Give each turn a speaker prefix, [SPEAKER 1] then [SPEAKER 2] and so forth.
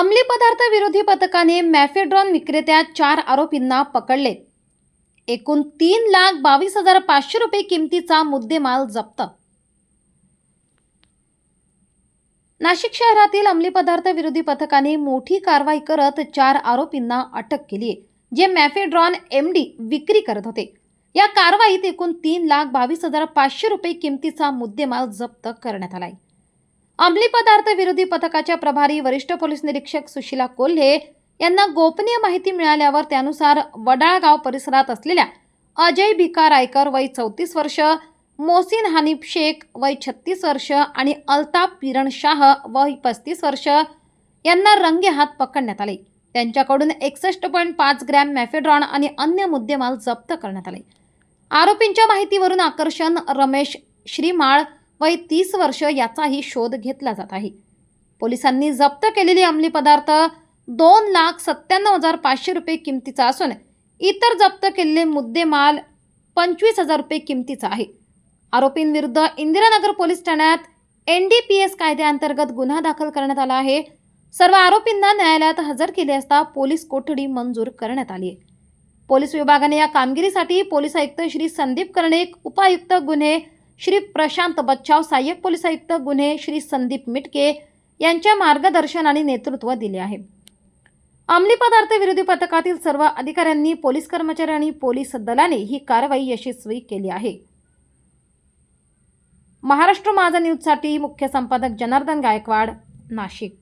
[SPEAKER 1] अंमली पदार्थ विरोधी पथकाने मॅफेड्रॉन विक्रेत्या चार आरोपींना पकडले. एकूण तीन लाख बावीस हजार पाचशे रुपये किमतीचा मुद्देमाल जप्त. नाशिक शहरातील अंमली पदार्थ विरोधी पथकाने मोठी कारवाई करत चार आरोपींना अटक केली आहे जे मॅफेड्रॉन एम डी विक्री करत होते. या कारवाईत एकूण तीन लाख बावीस हजार पाचशे रुपये किमतीचा मुद्देमाल जप्त करण्यात आला आहे. अंमली पदार्थ विरोधी पथकाच्या प्रभारी वरिष्ठ पोलीस निरीक्षक सुशीला कोल्हे यांना गोपनीय माहिती मिळाल्यावर त्यानुसार वडाळगाव परिसरात असलेल्या अजय भिका रायकर वय चौतीस वर्ष मोसिन हानिफ शेख वय छत्तीस वर्ष आणि अल्ताफ किरण शाह वय पस्तीस वर्ष यांना रंगे हात पकडण्यात आले. त्यांच्याकडून एकसष्ट पॉईंट पाच ग्रॅम मॅफेड्रॉन आणि अन्य मुद्देमाल जप्त करण्यात आले. आरोपींच्या माहितीवरून आकर्षण रमेश श्रीमाळ वय तीस वर्ष याचाही शोध घेतला जात आहे. पोलिसांनी जप्त केलेले अंमली पदार्थ दोन लाख सत्त्याण्णव हजार पाचशे रुपये किमतीचा असून इतर जप्त केलेले मुद्देमाल पंचवीस हजार रुपये किमतीचा आहे. आरोपींविरुद्ध इंदिरानगर पोलीस ठाण्यात एन डी पी एस कायद्याअंतर्गत गुन्हा दाखल करण्यात आला आहे. सर्व आरोपींना न्यायालयात हजर केले असता पोलीस कोठडी मंजूर करण्यात आली आहे. पोलीस विभागाने या कामगिरीसाठी पोलीस आयुक्त श्री संदीप कर्णिक उपायुक्त गुन्हे श्री प्रशांत बच्चाव सहाय्यक पोलीस आयुक्त गुन्हे श्री संदीप मिटके यांच्या मार्गदर्शन आणि नेतृत्व दिले आहे. अंमली पदार्थ विरोधी पथकातील सर्व अधिकाऱ्यांनी पोलीस कर्मचारी आणि पोलीस दलाने ही कारवाई यशस्वी केली आहे. महाराष्ट्र माझा न्यूजसाठी मुख्य संपादक जनार्दन गायकवाड नाशिक.